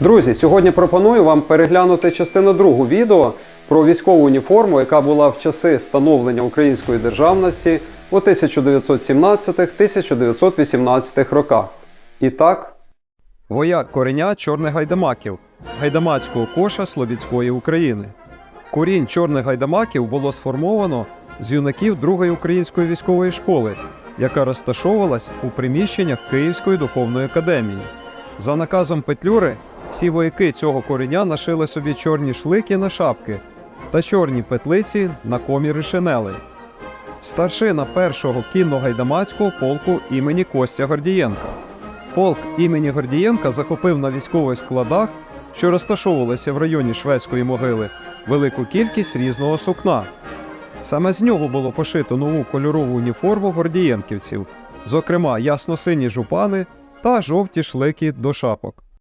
Друзі, сьогодні пропоную вам переглянути частину другу відео про військову уніформу, яка була в часи становлення української державності у 1917-1918 роках. І так, вояк кореня чорних гайдамаків, гайдамацького коша Слобідської України. Корінь чорних гайдамаків було сформовано з юнаків Другої української військової школи, яка розташовувалась у приміщеннях Київської духовної академії. За наказом Петлюри, всі вояки цього кореня нашили собі чорні шлики на шапки та чорні петлиці на коміри шинелей. Старшина першого кінно-гайдамацького полку імені Костя Гордієнка. Полк імені Гордієнка захопив на військових складах, що розташовувалися в районі Шведської могили, велику кількість різного сукна. Саме з нього було пошито нову кольорову уніформу гордієнківців, зокрема ясно-сині жупани та жовті шлики до шапок.